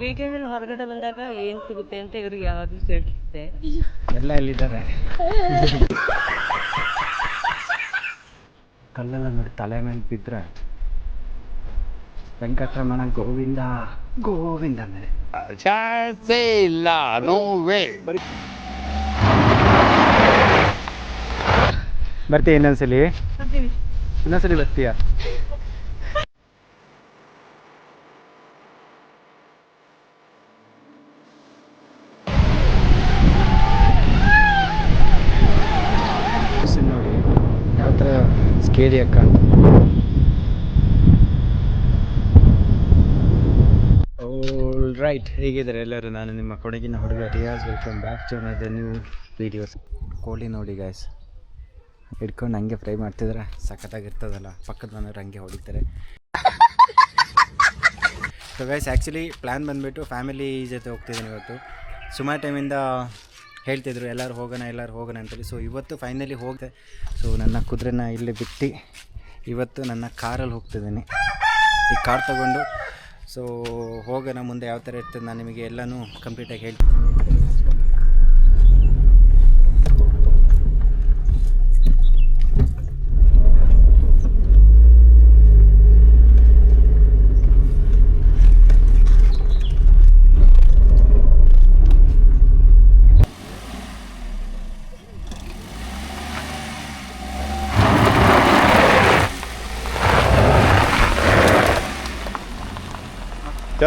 ವೀಕೆಂಡಲ್ಲಿ ಹೊರಗಡೆ ಬಂದಾಗ ಏನು ಸಿಗುತ್ತೆ ಅಂತ ಇವ್ರಿಗೆ ಯಾವಾಗಲೂ ಕೇಳಿಸುತ್ತೆ ಎಲ್ಲ ಎಲ್ಲಿದ್ದಾರೆ? ಕಲ್ಲೆಲ್ಲ ನೋಡಿ ತಲೆ ಮೇಲೆ ಬಿದ್ದರೆ ವೆಂಕಟರಮಣ ಗೋವಿಂದ ಗೋವಿಂದ ಅಂದರೆ ಚಾನ್ಸೇ ಇಲ್ಲ ನೋ ವೇ ಬರ್ತೀಯ ಇನ್ನೊಂದ್ಸಲಿ? ಇನ್ನೊಂದ್ಸಲಿ ಬರ್ತೀಯ? ಸ್ಕೇರಿ ಅಕ್ಕ. ರೈಟ್ ಹೇಗಿದ್ದಾರೆ ಎಲ್ಲರೂ? ನಾನು ನಿಮ್ಮ ಕೊಡಗಿನ ಹುಡುಗ Riyaz. Welcome back to another new videos ಕೋಳಿ ನೋಡಿ ಗಾಯ್ಸ್ ಹಿಡ್ಕೊಂಡು ಹಂಗೆ ಫ್ರೈ ಮಾಡ್ತಿದ್ರೆ ಸಖತ್ತಾಗಿರ್ತದಲ್ಲ. ಪಕ್ಕದ ಮನೆಯವ್ರು ಹಂಗೆ ಹೊಡಿತಾರೆ. ಸೊ ಗೈಸ್ ಆ್ಯಕ್ಚುಲಿ ಪ್ಲ್ಯಾನ್ ಬಂದುಬಿಟ್ಟು ಫ್ಯಾಮಿಲಿ ಜೊತೆ ಹೋಗ್ತಿದ್ದೀನಿ ಇವತ್ತು. ಸುಮಾರು ಟೈಮಿಂದ ಹೇಳ್ತಿದ್ರು, ಎಲ್ಲರೂ ಹೋಗೋಣ ಎಲ್ಲರೂ ಹೋಗೋಣ ಅಂತೇಳಿ. ಸೊ ಇವತ್ತು ಫೈನಲಿ ಹೋಗಿದೆ. ಸೊ ನನ್ನ ಕುದುರೆನ ಇಲ್ಲಿ ಬಿಟ್ಟು ಇವತ್ತು ನನ್ನ ಕಾರಲ್ಲಿ ಹೋಗ್ತಿದ್ದೀನಿ. ಈ ಕಾರ್ ತಗೊಂಡು. ಸೊ ಹೋಗೋಣ ಮುಂದೆ ಯಾವ ಥರ ಇರ್ತದೆ ನಾನು ನಿಮಗೆ ಎಲ್ಲನೂ ಕಂಪ್ಲೀಟಾಗಿ ಹೇಳ್ತೀನಿ. ಇದೇ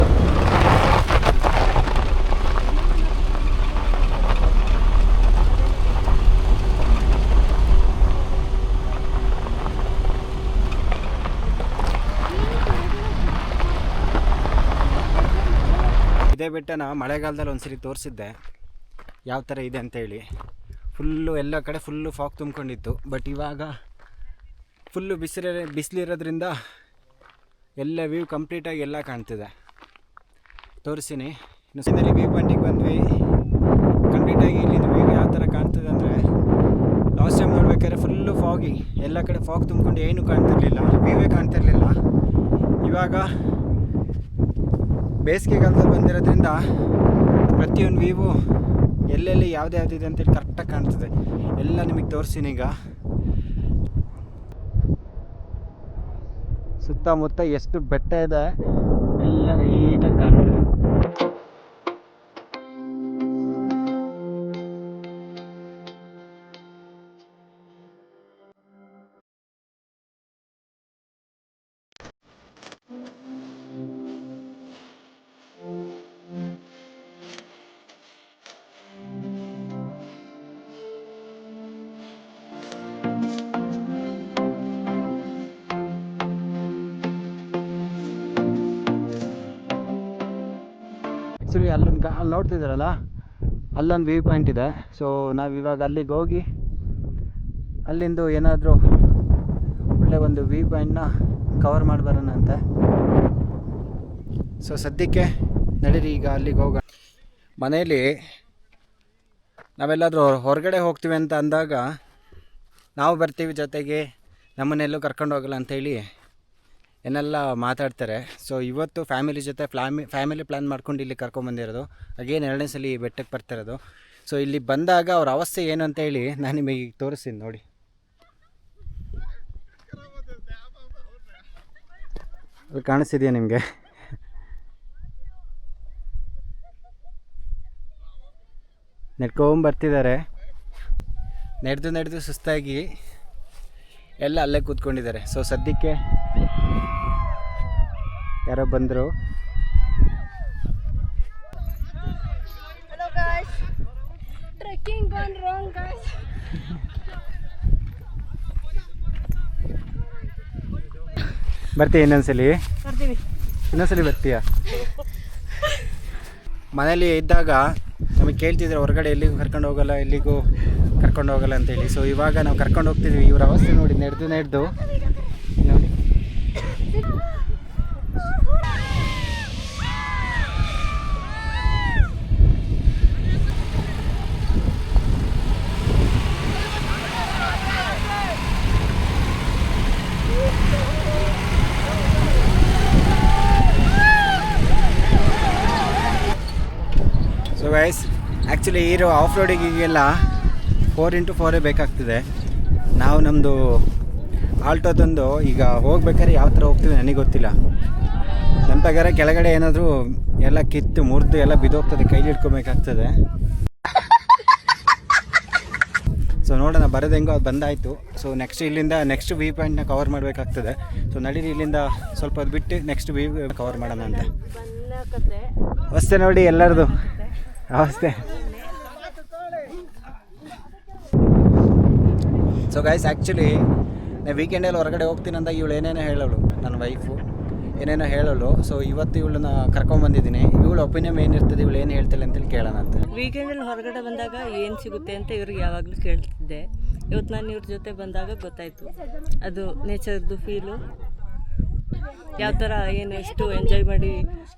ಬೆಟ್ಟನ ಮಳೆಗಾಲದಲ್ಲಿ ಒಂದ್ಸರಿ ತೋರಿಸಿದ್ದೆ. ಯಾವ ಥರ ಇದೆ ಅಂತೇಳಿ ಫುಲ್ಲು ಎಲ್ಲ ಕಡೆ ಫುಲ್ಲು ಫಾಗ್ ತುಂಬ್ಕೊಂಡಿತ್ತು. ಬಟ್ ಇವಾಗ ಫುಲ್ಲು ಬಿಸಿಲ ಬಿಸಿಲಿರೋದ್ರಿಂದ ಎಲ್ಲ ವ್ಯೂ ಕಂಪ್ಲೀಟಾಗಿ ಎಲ್ಲ ಕಾಣ್ತಿದೆ. ತೋರಿಸ್ತೀನಿ. ಇನ್ನು ಸಿನಲ್ಲಿ ವ್ಯೂ ಪಾಯಿಂಟಿಗೆ ಬಂದ್ವಿ. ಕಂಪ್ಲೀಟಾಗಿ ಇಲ್ಲಿಂದ ವ್ಯೂ ಯಾವ ಥರ ಕಾಣ್ತದೆ ಅಂದರೆ ಲಾಸ್ಟ್ ಟೈಮ್ ನೋಡ್ಬೇಕಾದ್ರೆ ಫುಲ್ಲು ಫಾಗಿ ಎಲ್ಲ ಕಡೆ ಫಾಗ್ ತುಂಬಿಕೊಂಡು ಏನೂ ಕಾಣ್ತಿರ್ಲಿಲ್ಲ. ವ್ಯೂವೇ ಕಾಣ್ತಿರ್ಲಿಲ್ಲ. ಇವಾಗ ಬೇಸಿಗೆಗಾಲದಲ್ಲಿ ಬಂದಿರೋದ್ರಿಂದ ಪ್ರತಿಯೊಂದು ವ್ಯೂವು ಎಲ್ಲೆಲ್ಲಿ ಯಾವ್ದು ಯಾವುದಿದೆ ಅಂತೇಳಿ ಕರೆಕ್ಟಾಗಿ ಕಾಣ್ತದೆ. ಎಲ್ಲ ನಿಮಗೆ ತೋರಿಸ್ತೀನಿ ಈಗ. ಸುತ್ತಮುತ್ತ ಎಷ್ಟು ಬೆಟ್ಟ ಇದೆ. ಎಲ್ಲ ನೀಟಾಗಿ ಅಲ್ಲೊಂದು ಗಾ ಅಲ್ಲಿ ನೋಡ್ತಿದ್ದೀರಲ್ಲ ಅಲ್ಲೊಂದು ವ್ಯೂ ಪಾಯಿಂಟ್ ಇದೆ. ಸೊ ನಾವು ಇವಾಗ ಅಲ್ಲಿಗೆ ಹೋಗಿ ಅಲ್ಲಿಂದು ಏನಾದರೂ ಒಳ್ಳೆ ಒಂದು ವ್ಯೂ ಪಾಯಿಂಟ್ನ ಕವರ್ ಮಾಡಿ ಬರೋಣ ಅಂತೆ. ಸೊ ಸದ್ಯಕ್ಕೆ ನಡೀರಿ, ಈಗ ಅಲ್ಲಿಗೆ ಹೋಗೋಣ. ಮನೆಯಲ್ಲಿ ನಾವೆಲ್ಲಾದರೂ ಹೊರಗಡೆ ಹೋಗ್ತೀವಿ ಅಂತ ಅಂದಾಗ ನಾವು ಬರ್ತೀವಿ ಜೊತೆಗೆ ನಮ್ಮನೆಲ್ಲೂ ಕರ್ಕೊಂಡು ಹೋಗಲ್ಲ ಅಂತೇಳಿ ಏನೆಲ್ಲ ಮಾತಾಡ್ತಾರೆ. ಸೊ ಇವತ್ತು ಫ್ಯಾಮಿಲಿ ಜೊತೆ ಫ್ಯಾಮಿ ಫ್ಯಾಮಿಲಿ ಪ್ಲ್ಯಾನ್ ಮಾಡ್ಕೊಂಡು ಇಲ್ಲಿ ಕರ್ಕೊಂಬಂದಿರೋದು ಅಗೇನ್ ಎರಡನೇ ಸಲ ಈ ಬೆಟ್ಟಕ್ಕೆ ಬರ್ತಿರೋದು ಸೊ ಇಲ್ಲಿ ಬಂದಾಗ ಅವ್ರ ಅವಸ್ಥೆ ಏನು ಅಂತ ಹೇಳಿ ನಾನು ನಿಮಗೆ ಈಗ ತೋರಿಸ್ತೀನಿ ನೋಡಿ. ಅಲ್ಲಿ ಕಾಣಿಸ್ತಿದೆಯಾ ನಿಮಗೆ? ನೆಡ್ಕೊಂಬರ್ತಿದ್ದಾರೆ ನಡೆದು ನಡೆದು ಸುಸ್ತಾಗಿ ಎಲ್ಲ ಅಲ್ಲೇ ಕೂತ್ಕೊಂಡಿದ್ದಾರೆ. ಸೊ ಸದ್ಯಕ್ಕೆ ಯಾರೋ ಬಂದರು. ಬರ್ತೀಯ ಇನ್ನೊಂದ್ಸಲಿ? ಇನ್ನೊಂದ್ಸಲಿ ಬರ್ತೀಯ? ಮನೇಲಿ ಇದ್ದಾಗ ನಮಗೆ ಕೇಳ್ತಿದ್ರು ಹೊರಗಡೆ ಎಲ್ಲಿಗೂ ಕರ್ಕೊಂಡು ಹೋಗಲ್ಲ ಎಲ್ಲಿಗೂ ಕರ್ಕೊಂಡು ಹೋಗಲ್ಲ ಅಂತೇಳಿ ಸೊ ಇವಾಗ ನಾವು ಕರ್ಕೊಂಡು ಹೋಗ್ತಿದ್ವಿ. ಇವ್ರ ಅವಸ್ಥೆ ನೋಡಿ ನಡೆದು ನಡೆದು. ಗೈಸ್ ಆ್ಯಕ್ಚುಲಿ ಈರು ಆಫ್ ರೋಡಿಗೆಲ್ಲ ಫೋರ್ ಇಂಟು ಫೋರೇ ಬೇಕಾಗ್ತದೆ. ನಾವು ನಮ್ಮದು ಆಲ್ಟೋದೊಂದು ಈಗ ಹೋಗ್ಬೇಕಾದ್ರೆ ಯಾವ ಥರ ಹೋಗ್ತೀವಿ ನನಗೆ ಗೊತ್ತಿಲ್ಲ. ನನ್ನ ಪ್ರಕಾರ ಕೆಳಗಡೆ ಏನಾದರೂ ಎಲ್ಲ ಕಿತ್ತು ಮುರಿದು ಎಲ್ಲ ಬಿದ್ದೋಗ್ತದೆ ಕೈಲಿ ಹಿಡ್ಕೊಬೇಕಾಗ್ತದೆ. ಸೊ ನೋಡೋಣ ಬರೋದು ಹೆಂಗೋ ಅದು ಬಂದಾಯಿತು. ಸೊ ನೆಕ್ಸ್ಟ್ ಇಲ್ಲಿಂದ ನೆಕ್ಸ್ಟ್ ವ್ಯೂ ಪಾಯಿಂಟ್ನ ಕವರ್ ಮಾಡಬೇಕಾಗ್ತದೆ. ಸೊ ನಡೀರಿ ಇಲ್ಲಿಂದ ಸ್ವಲ್ಪ ಅದು ಬಿಟ್ಟು ನೆಕ್ಸ್ಟ್ ವ್ಯೂ ಕವರ್ ಮಾಡೋಣ ಅಂತ. ಅಷ್ಟೇ ನೋಡಿ ಎಲ್ಲರದು. ಅವಸ್ಥೆ ಸೊ ಗೈಸ್ ಆ್ಯಕ್ಚುಲಿ ನಾನು ವೀಕೆಂಡಲ್ಲಿ ಹೊರಗಡೆ ಹೋಗ್ತೀನಿ ಅಂದಾಗ ಇವಳು ಏನೇನೋ ಹೇಳೋಳು ನನ್ನ ವೈಫು ಏನೇನೋ ಹೇಳೋಳು. ಸೊ ಇವತ್ತು ಇವಳನ್ನ ಕರ್ಕೊಂಬಂದಿದ್ದೀನಿ ಇವಳು ಒಪಿನಿಯನ್ ಏನಿರ್ತದೆ ಇವಳು ಏನು ಹೇಳ್ತಾಳೆ ಅಂತೇಳಿ ಕೇಳೋಣ ಅಂತ. ವೀಕೆಂಡಲ್ಲಿ ಹೊರಗಡೆ ಬಂದಾಗ ಏನು ಸಿಗುತ್ತೆ ಅಂತ ಇವ್ರಿಗೆ ಯಾವಾಗಲೂ ಕೇಳ್ತಿದ್ದೆ. ಇವತ್ತು ನಾನು ಇವ್ರ ಜೊತೆ ಬಂದಾಗ ಗೊತ್ತಾಯಿತು. ಅದು ನೇಚರ್ದು ಫೀಲು ಯಾವ ಥರ ಏನು ಎಷ್ಟು ಎಂಜಾಯ್ ಮಾಡಿ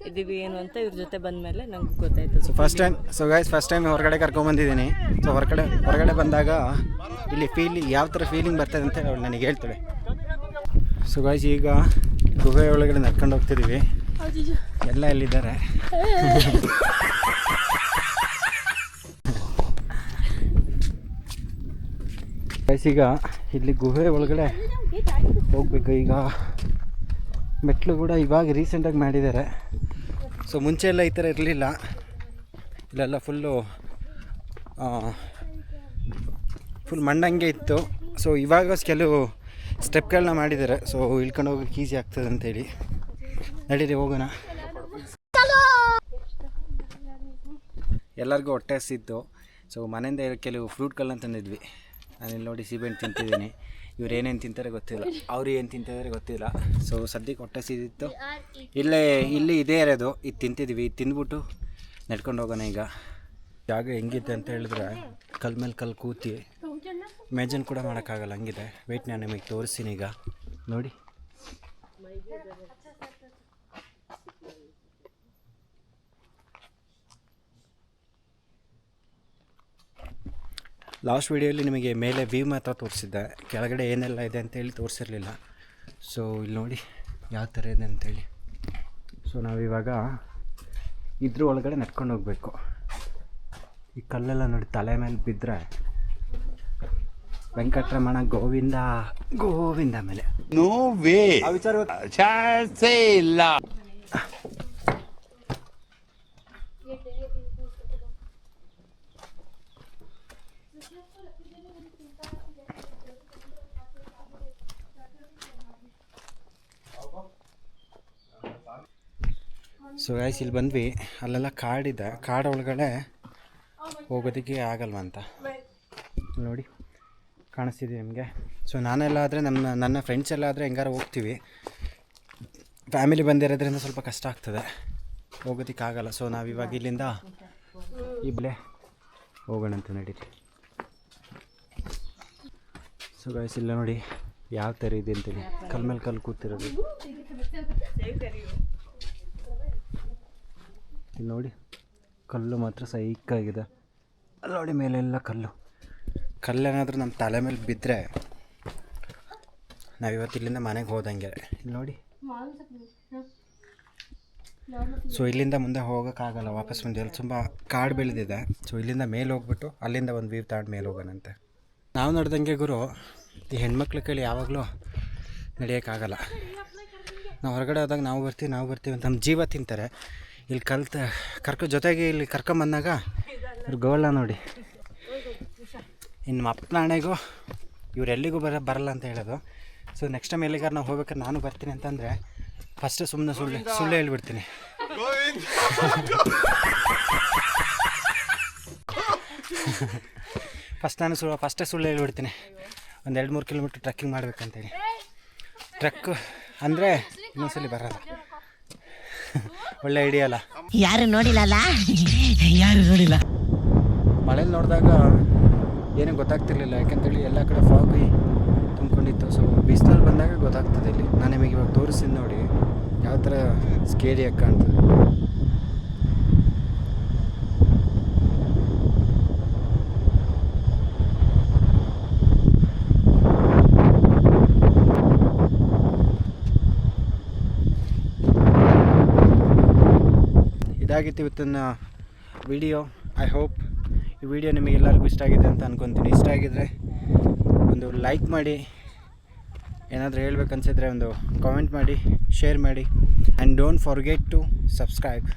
ಇದ್ದೀವಿ ಏನು ಅಂತ ಇವ್ರ ಜೊತೆ ಬಂದಮೇಲೆ ನಂಗೆ ಗೊತ್ತಾಯ್ತು. So first time so guys first time ಹೊರಗಡೆ ಕರ್ಕೊಂಬಂದಿದ್ದೀನಿ ಸೊ ಹೊರಗಡೆ ಹೊರಗಡೆ ಬಂದಾಗ ಇಲ್ಲಿ ಫೀಲ್ ಯಾವ ಥರ ಫೀಲಿಂಗ್ ಬರ್ತದೆ ಅಂತ ಅವಳು ನನಗೆ ಹೇಳ್ತಾಳೆ ಸೊ ಗೈಸ್ ಈಗ ಗುಹೆ ಒಳಗಡೆ ನಡ್ಕೊಂಡು ಹೋಗ್ತಿದ್ದೀವಿ. ಎಲ್ಲ ಎಲ್ಲಿದ್ದಾರೆ? ಗೈಸ್ ಈಗ ಇಲ್ಲಿ ಗುಹೆ ಒಳಗಡೆ ಹೋಗ್ಬೇಕು. ಈಗ ಮೆಟ್ಲು ಕೂಡ ಇವಾಗ ರೀಸೆಂಟಾಗಿ ಮಾಡಿದ್ದಾರೆ ಸೊ ಮುಂಚೆ ಎಲ್ಲ ಈ ಥರ ಇರಲಿಲ್ಲ. ಇಲ್ಲೆಲ್ಲ ಫುಲ್ಲು ಫುಲ್ ಮಣ್ಣಂಗೆ ಇತ್ತು. ಸೊ ಇವಾಗ ಕೆಲವು ಸ್ಟೆಪ್ಗಳನ್ನ ಮಾಡಿದ್ದಾರೆ ಸೊ ಇಳ್ಕೊಂಡು ಹೋಗೋಕೆ ಈಸಿ ಆಗ್ತದೆ ಅಂತೇಳಿ ನಡೀರಿ, ಹೋಗೋಣ. ಎಲ್ಲರಿಗೂ ಹೊಟ್ಟೆ ಹಸಿತ್ತು. ಸೊ ಮನೆಯಿಂದ ಕೆಲವು ಫ್ರೂಟ್ಗಳನ್ನ ತಂದಿದ್ವಿ. ನಾನಿಲ್ಲಿ ನೋಡಿ ಸೀಬೆಹಣ್ಣು ತಿಂತಿದ್ದೀನಿ. ಇವ್ರು ಏನೇನು ತಿಂತಾರೆ ಗೊತ್ತಿಲ್ಲ. ಅವ್ರು ಏನು ತಿಂತಿದಾರೆ ಗೊತ್ತಿಲ್ಲ. ಸೊ ಸದ್ಯಕ್ಕೆ ಹೊಟ್ಟೆ ಸೀದಿತ್ತು. ಇಲ್ಲೇ, ಇಲ್ಲಿ ಇದೇ ಇರೋದು. ಇದು ತಿಂತಿದ್ವಿ. ಇದು ತಿಂದ್ಬಿಟ್ಟು ನಡ್ಕೊಂಡು ಹೋಗೋಣ ಈಗ. ಜಾಗ ಹೆಂಗಿದೆ ಅಂತ ಹೇಳಿದ್ರೆ ಕಲ್ ಮೇಲೆ ಕಲ್ ಕೂತಿ. ಮೇಜನ್ ಕೂಡ ಮಾಡೋಕ್ಕಾಗಲ್ಲ, ಹಂಗಿದೆ. ವೆಯ್ಟ್ ನಾನು ನಿಮಗೆ ತೋರಿಸ್ತೀನಿ ಈಗ. ನೋಡಿ. ಲಾಸ್ಟ್ ವೀಡಿಯೋಲಿ ನಿಮಗೆ ಮೇಲೆ ವ್ಯೂ ಮಾತ್ರ ತೋರಿಸಿದ್ದೆ. ಕೆಳಗಡೆ ಏನೆಲ್ಲ ಇದೆ ಅಂತೇಳಿ ತೋರಿಸಿರಲಿಲ್ಲ. ಸೊ ಇಲ್ಲಿ ನೋಡಿ ಯಾವ ಥರ ಇದೆ ಅಂತೇಳಿ ಸೊ ನಾವಿವಾಗ ಇದ್ರ ಒಳಗಡೆ ನಡ್ಕೊಂಡು ಹೋಗಬೇಕು. ಈ ಕಲ್ಲೆಲ್ಲ ನೋಡಿ ತಲೆ ಮೇಲೆ ಬಿದ್ದರೆ ವೆಂಕಟರಮಣ ಗೋವಿಂದ ಗೋವಿಂದ ಮೇಲೆ. ನೋ ವೇ ಇಲ್ಲ. ಸೊ ಗಾಯ್ಸ್ ಇಲ್ಲಿ ಬಂದ್ವಿ. ಅಲ್ಲೆಲ್ಲ ಕಾಡಿದೆ ಕಾಡು ಒಳಗಡೆ ಹೋಗೋದಕ್ಕೆ ಆಗಲ್ವಂತ ನೋಡಿ, ಕಾಣಿಸ್ತಿದೆ ನಿಮಗೆ. ಸೊ ನಾನೆಲ್ಲ ಆದರೆ ನಮ್ಮ ನನ್ನ ಫ್ರೆಂಡ್ಸ್ ಎಲ್ಲ ಆದರೆ ಹೆಂಗಾರು ಹೋಗ್ತೀವಿ. ಫ್ಯಾಮಿಲಿ ಬಂದಿರೋದ್ರಿಂದ ಸ್ವಲ್ಪ ಕಷ್ಟ ಆಗ್ತದೆ. ಹೋಗೋದಕ್ಕೆ ಆಗಲ್ಲ. ಸೊ ನಾವು ಇವಾಗ ಇಲ್ಲಿಂದ ಇಬ್ಬಲೇ ಹೋಗೋಣ ಅಂತ ನಡೀರಿ. ಸೊ ಗಾಯ್ಸ್ ಇಲ್ಲ ನೋಡಿ ಯಾವ ಥರ ಇದೆ ಅಂತೇಳಿ. ಮೇಲೆ ಕಲ್ಲು ಕೂತಿರೋದು. ಇಲ್ಲಿ ನೋಡಿ, ಕಲ್ಲು ಮಾತ್ರ ಸೈಕಾಗಿದೆ. ಅಲ್ಲಿ ನೋಡಿ ಮೇಲೆಲ್ಲ ಕಲ್ಲು. ಕಲ್ಲೇನಾದರೂ ನಮ್ಮ ತಲೆ ಮೇಲೆ ಬಿದ್ದರೆ ನಾವಿವತ್ತು ಇಲ್ಲಿಂದ ಮನೆಗೆ ಹೋದಂಗೆ. ಇಲ್ಲಿ ನೋಡಿ. ಸೊ ಇಲ್ಲಿಂದ ಮುಂದೆ ಹೋಗೋಕ್ಕಾಗಲ್ಲ, ವಾಪಸ್ ಮುಂದೆ ಅಲ್ಲಿ ತುಂಬ ಕಾಡು ಬೆಳೆದಿದೆ. ಸೊ ಇಲ್ಲಿಂದ ಮೇಲೆ ಹೋಗ್ಬಿಟ್ಟು ಅಲ್ಲಿಂದ ಒಂದು ವೀವ್ ತಾಂಡ್ ಮೇಲೆ ಹೋಗೋಣಂತೆ. ನಾವು ನಡೆದಂಗೆ ಗುರು, ಈ ಹೆಣ್ಮಕ್ಳ ಕೈಲಿ ಯಾವಾಗಲೂ ನಡೆಯೋಕ್ಕಾಗಲ್ಲ. ನಾವು ಹೊರಗಡೆ ಹೋದಾಗ ನಾವು ಬರ್ತೀವಿ ನಾವು ಬರ್ತೀವಿ ಅಂತ ನಮ್ಮ ಜೀವ ತಿಂತಾರೆ. ಇಲ್ಲಿ ಕಲ್ತ ಕರ್ಕೊ ಜೊತೆಗೆ ಇಲ್ಲಿ ಕರ್ಕೊಂಬಂದಾಗ ಇವ್ರು ಗೋಳ ನೋಡಿ. ಇನ್ನು ಅಪ್ಪನ ಹಣೆಗೂ ಇವ್ರು ಎಲ್ಲಿಗೂ ಬರ ಬರಲ್ಲ ಅಂತ ಹೇಳೋದು. ಸೊ ನೆಕ್ಸ್ಟ್ ಟೈಮ್ ಎಲ್ಲಿಗಾರು ನಾವು ಹೋಗ್ಬೇಕಾದ್ರೆ ನಾನು ಬರ್ತೀನಿ ಅಂತಂದರೆ ಫಸ್ಟ್ ಸುಮ್ಮನೆ ಸುಳ್ಳು ಸುಳ್ಳು ಹೇಳ್ಬಿಡ್ತೀನಿ. ಫಸ್ಟ್ ನಾನು ಸುಳ್ಳು ಫಸ್ಟೇ ಸುಳ್ಳು ಹೇಳ್ಬಿಡ್ತೀನಿ. ಒಂದು ಎರಡು ಮೂರು ಕಿಲೋಮೀಟ್ರ್ ಟ್ರೆಕ್ಕಿಂಗ್ ಮಾಡ್ಬೇಕಂತೇಳಿ. ಟ್ರಕ್ ಅಂದರೆ ಇನ್ನೊಂದ್ಸಲಿ ಬರಲ್ಲ. ಒಳ್ಳೆ ಐಡಿಯಾ ಅಲ್ಲ. ಯಾರು ನೋಡಿಲ್ಲ ಯಾರು ನೋಡಿಲ್ಲ? ಮಳೇಲಿ ನೋಡಿದಾಗ ಏನೂ ಗೊತ್ತಾಗ್ತಿರ್ಲಿಲ್ಲ ಯಾಕಂತೇಳಿ ಎಲ್ಲ ಕಡೆ ಫಾಗಿ ತುಂಬ್ಕೊಂಡಿತ್ತು. ಸೊ ಬಿಸಿಲಲ್ಲಿ ಬಂದಾಗ ಗೊತ್ತಾಗ್ತದೆ ಇಲ್ಲಿ. ನಾನು ನಿಮಗೆ ಇವಾಗ ತೋರಿಸ್ತೀನಿ ನೋಡಿ. ಯಾವ ಥರ ಸ್ಕೇರಿಯಾಗಿ ಕಾಣ್ತದೆ ಇದಾಗಿತ್ತು ಇವತ್ತಿನ ವಿಡಿಯೋ ಐ ಹೋಪ್ ಈ ವಿಡಿಯೋ ನಿಮಗೆಲ್ಲರಿಗೂ ಇಷ್ಟ ಆಗಿದೆ ಅಂತ ಅನ್ಕೊತೀನಿ. ಇಷ್ಟ ಆಗಿದರೆ ಒಂದು ಲೈಕ್ ಮಾಡಿ, ಏನಾದರೂ ಹೇಳ್ಬೇಕನ್ಸಿದ್ರೆ ಒಂದು ಕಾಮೆಂಟ್ ಮಾಡಿ ಶೇರ್ ಮಾಡಿ. And don't forget to subscribe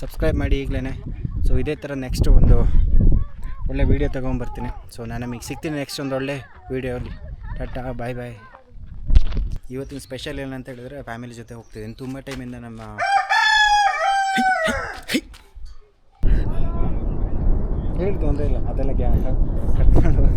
subscribe ಮಾಡಿ ಈಗಲೇ ಸೊ ಇದೇ ಥರ ನೆಕ್ಸ್ಟ್ ಒಂದು ಒಳ್ಳೆ ವೀಡಿಯೋ ತೊಗೊಂಬರ್ತೀನಿ. ಸೊ ನಾನು ನಿಮಗೆ ಸಿಗ್ತೀನಿ ನೆಕ್ಸ್ಟ್ ಒಂದು ಒಳ್ಳೆ ವೀಡಿಯೋಲಿ ಟಾಟಾ ಬಾಯ್ ಬಾಯ್ ಇವತ್ತಿನ ಸ್ಪೆಷಲ್ ಏನಂತ ಹೇಳಿದ್ರೆ ಫ್ಯಾಮಿಲಿ ಜೊತೆ ಹೋಗ್ತಿದ್ದೀನಿ. ತುಂಬ ಟೈಮಿಂದ ನಮ್ಮ ಹೇಳಿ ತೊಂದರೆ ಇಲ್ಲ ಅದೆಲ್ಲ ಗ್ಯಾ ಕಟ್ ಮಾಡೋದು